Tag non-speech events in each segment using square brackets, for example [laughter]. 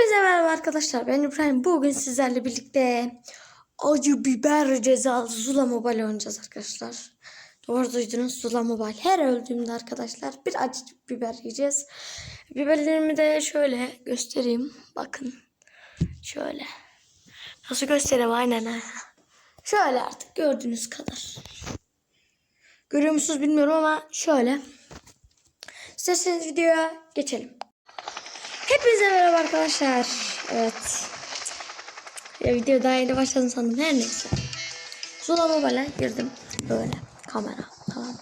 Hepinize merhaba arkadaşlar. Ben İbrahim. Bugün sizlerle birlikte acı biber cezalı Zula Mobile oynayacağız arkadaşlar. Doğru duydunuz Zula Mobile. Her öldüğümde arkadaşlar bir acı biber yiyeceğiz. Biberlerimi de şöyle göstereyim. Bakın. Şöyle. Nasıl göstereyim aynen ha. Şöyle artık gördüğünüz kadar. Görüyor musunuz bilmiyorum ama şöyle. İsterseniz videoya geçelim. Hepinize merhaba arkadaşlar. Evet. Ya video daha yeni başladım sandım. Her neyse. Zula Mobile'e girdim. Böyle. Kamera. Tamam.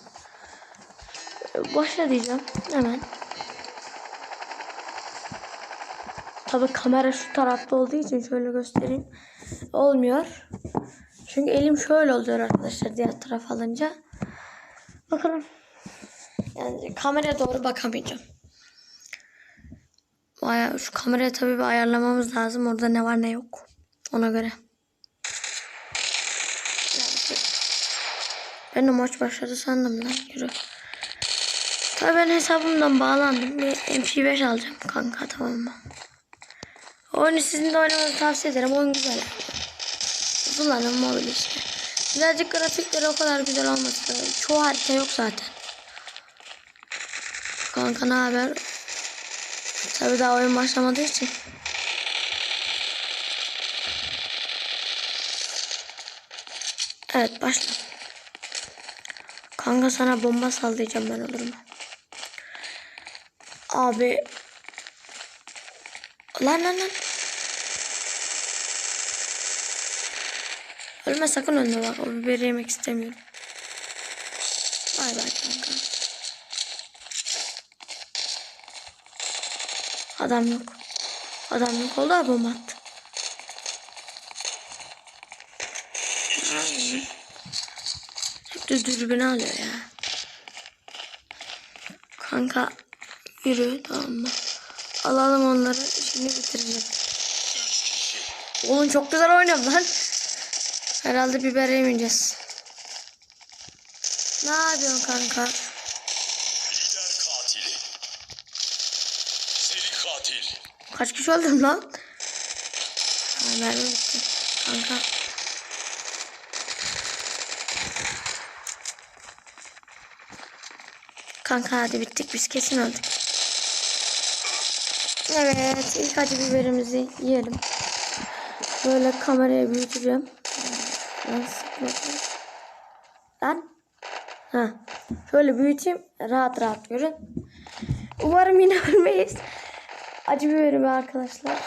Başla diyeceğim. Hemen. Tabi kamera şu tarafta olduğu için şöyle göstereyim. Olmuyor. Çünkü elim şöyle oluyor arkadaşlar diğer taraf alınca. Bakalım. Yani kameraya doğru bakamayacağım. Baya şu kamerayı tabii bir ayarlamamız lazım. Orada ne var ne yok. Ona göre. Ben de maç başladı sandım lan. Yürü. Tabii ben hesabımdan bağlandım. Bir MP5 alacağım kanka tamam mı? Oyunu sizin de oynamanızı tavsiye ederim. Oyun güzel. Kullanın mobil işte. Birazcık grafikleri o kadar güzel olmasa çoğu harita yok zaten. Kanka ne haber? Tabi daha oyun başlamadığı için. Evet başla. Kanka sana bomba sallayacağım ben olur mu? Abi. Lan lan lan. Ölme sakın ölme bak. O biberi yemek istemiyorum. Bay bay kanka. Adam yok. Adam yok oldu abi bomba attı. Hep de alıyor ya. Kanka yürü tamam mı? Alalım onları şimdi bitirelim. Oğlum çok güzel oynuyorum lan. Herhalde biber yemeyeceğiz. Ne yapıyorsun kanka? Kaç kişi öldüm lan? Ha, mermi bitti. Kanka. Kanka hadi bittik biz kesin öldük. Evet ilk acı biberimizi yiyelim. Böyle kameraya büyüteceğim. Lan. Ha. Şöyle büyüteyim rahat rahat görün. Umarım yine ölmeyiz. Acı biberimi arkadaşlar.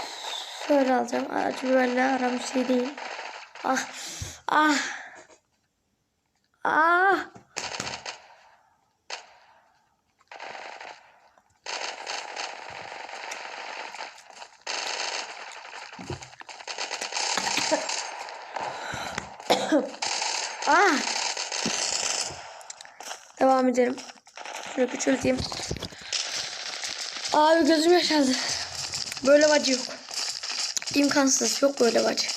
Şöyle alacağım. Acı biberle aram bir şey değil. Ah. Ah. Ah. ah. Devam edelim. Şöyle küçülteyim. Abi gözüm yaşardı. Böyle bacı yok. İmkansız. Yok böyle bacı.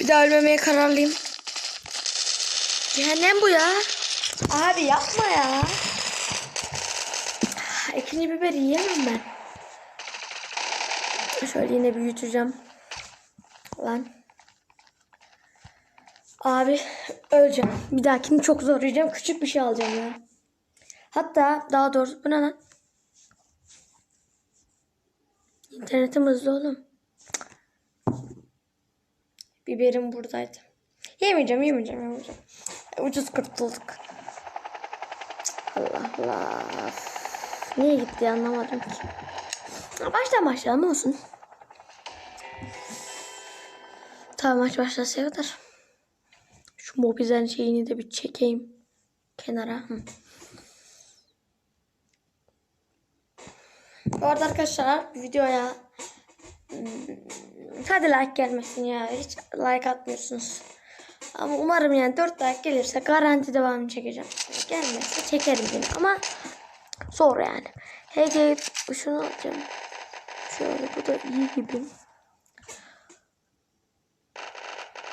Bir daha ölmemeye kararlıyım. Cehennem bu ya. Abi yapma ya. İkinci biberi yiyemem ben. Şöyle yine büyüteceğim. Lan. Abi öleceğim. Bir dahakini çok zor yiyeceğim. Küçük bir şey alacağım ya. Hatta daha doğrusu bu ne lan? İnternetim hızlı oğlum. Biberim buradaydı. Yemeyeceğim, yemeyeceğim, yemeyeceğim. Ucuz kurtulduk. Allah Allah. Niye gitti anlamadım ki. Baştan başlayalım olsun. Tamam maç başlasaya kadar. Şu mobizen şeyini de bir çekeyim. Kenara. Hı. Bu arada arkadaşlar videoya hmm, hadi like gelmesin ya. Hiç like atmıyorsunuz. Ama umarım yani 4 like gelirse garanti devamını çekeceğim. Gelmezse çekerim yine ama zor yani. HG şunu alacağım. Şöyle bu da iyi gibi.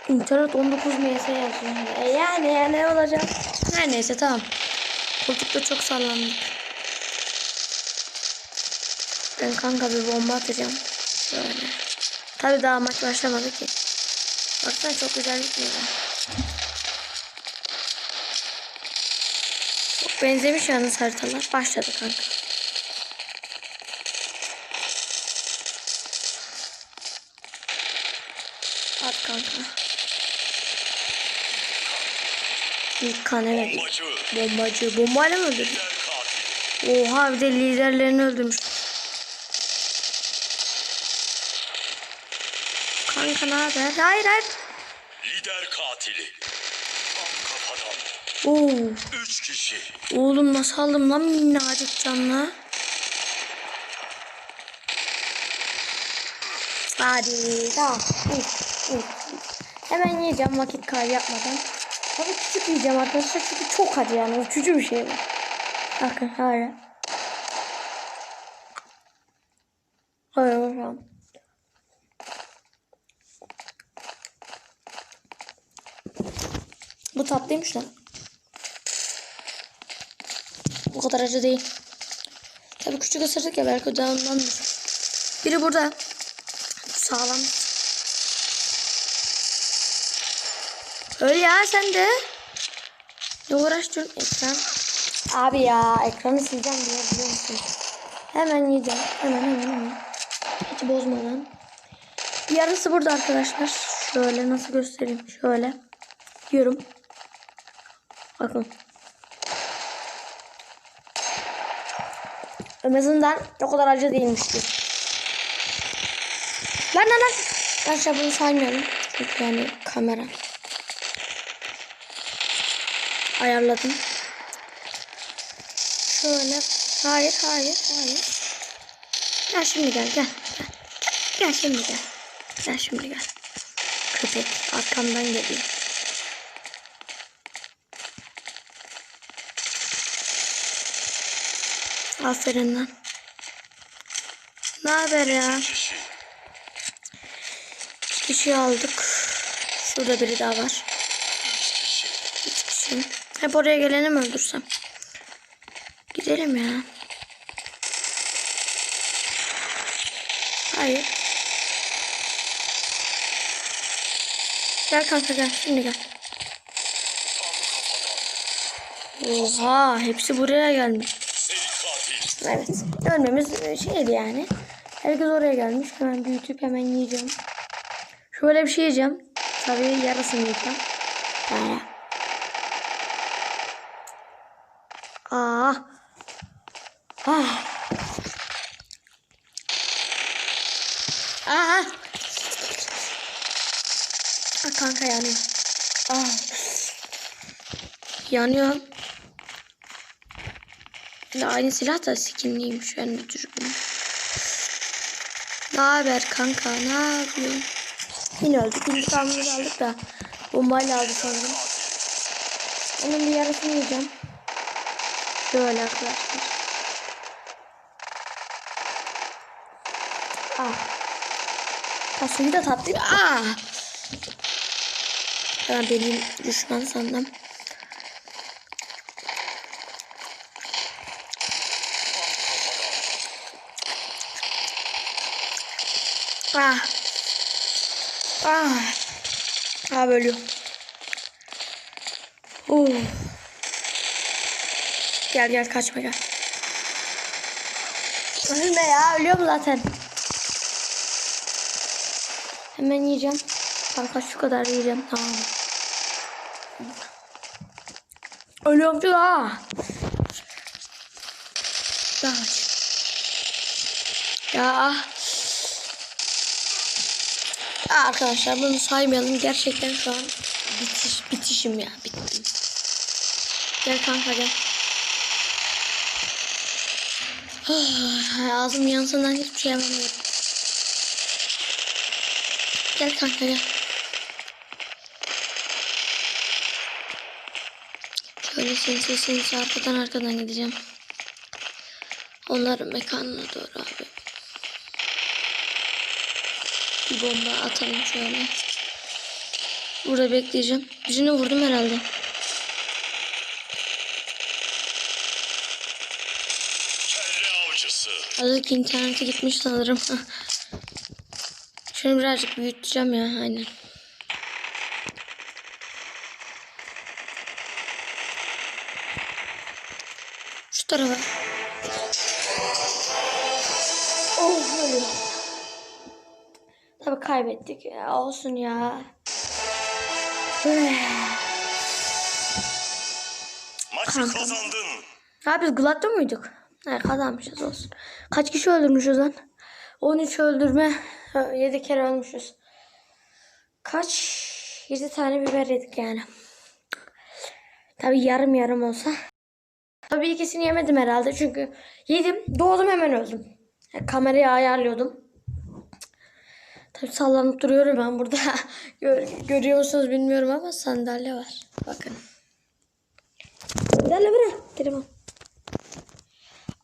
İnternet 19 MS yazıyor. E yani yani ne olacak? Her neyse tamam. Koltukta çok sallandık. Ben kanka bir bomba atacağım. Şöyle. Tabii daha maç başlamadı ki. Baksana çok güzel gitmiyor. Çok benzemiş yalnız haritalar. Başladı kanka. At kanka. İlk kan evet. Bombacı. Bombayla mı öldürdü? Oha bir de liderlerini öldürmüş. Kanka ne haber? Hayır hayır. Lider katili. Tam kafadan. Oo, Üç kişi. oğlum nasıl aldım lan minnacık canla. Hadi tamam. Hemen yiyeceğim vakit kaybı yapmadan. Tabii küçük yiyeceğim arkadaşlar çünkü çok acı yani uçucu bir şey bu. Bakın hala. Hayır bakalım. Bu tatlıymış lan. Bu kadar acı değil. Tabii küçük ısırdık ya belki ondandır. Biri burada. Sağlam. Öyle ya sen de. Ne uğraştın ekran? Abi ya ekranı sileceğim diye biliyor musun? Hemen yiyeceğim. Hemen hemen hemen. Hiç bozmadan. Yarısı burada arkadaşlar. Şöyle nasıl göstereyim? Şöyle. Yiyorum. Bakın. En o kadar acı değilmiş ki. Lan lan lan. Arkadaşlar bunu saymıyorum. Çünkü yani kamera. Ayarladım. Şöyle. Hayır hayır hayır. Gel şimdi gel gel. Gel, gel şimdi gel. Gel şimdi gel. Köpek arkamdan geliyor. Aferin lan. Ne haber ya? İki kişi aldık. Şurada biri daha var. Üç kişi. Kişi. Hep oraya geleni mi öldürsem? Gidelim ya. Hayır. Gel kanka gel. Şimdi gel. Oha hepsi buraya gelmiş. Evet. Ölmemiz şeydi yani. Herkes oraya gelmiş. Hemen büyütüp hemen yiyeceğim. Şöyle bir şey yiyeceğim. Tabii yarısını yiyeceğim. Yani. Aa. Ah. Aa. Ah kanka yanıyor. Ah. Yanıyor. De aynı silah da skinliymiş. Ben de düzgün. Ne haber kanka? Ne yapıyorsun? Yine öldük. İntikamımızı aldık da bombayla aldı sanırım. Onun bir yarısını yiyeceğim. Şöyle arkadaşlar. Ah. Suyu da tatlıydı. Ah. Ben benim düşman sandım. Ah. Ah. Ah bölüyor. Uh. Gel gel kaçma gel. Ölme ya ölüyorum zaten. Hemen yiyeceğim. Kanka şu kadar yiyeceğim tamam. Ölüyorum çünkü ha. Daha aç. Ya. Aa, arkadaşlar bunu saymayalım. Gerçekten şu an bitiş, bitişim ya. Bittim. Gel kanka gel. [sighs] Ağzım yansından hiçbir şey yapamıyorum. Gel kanka gel. Şöyle sinsi sinsi arkadan arkadan gideceğim. Onların mekanına doğru abi. Bir bomba atalım şöyle. Burada bekleyeceğim. Birini vurdum herhalde. Azıcık internete gitmiş sanırım. [laughs] Şunu birazcık büyüteceğim ya aynen. Şu tarafa. Oh ölüyor. Tabii kaybettik ya. Olsun ya. Maçı Kanka. kazandın. Ha biz Glad'da mıydık? Ha kazanmışız olsun. Kaç kişi öldürmüşüz lan? 13 öldürme. 7 kere ölmüşüz. Kaç? 7 tane biber yedik yani. Tabii yarım yarım olsa. Tabii ikisini yemedim herhalde çünkü yedim doğdum hemen öldüm. Kamerayı ayarlıyordum. Tabii sallanıp duruyorum ben burada. [laughs] Gör- görüyor musunuz bilmiyorum ama sandalye var. Bakın. Sandalye bırak. Giremem.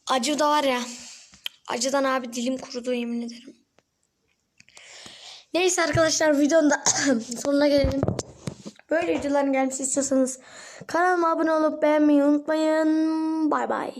Acı da var ya. Acıdan abi dilim kurudu yemin ederim. Neyse arkadaşlar videonun da [coughs] sonuna gelelim. Böyle videoların gelmesi istiyorsanız kanalıma abone olup beğenmeyi unutmayın. Bay bay.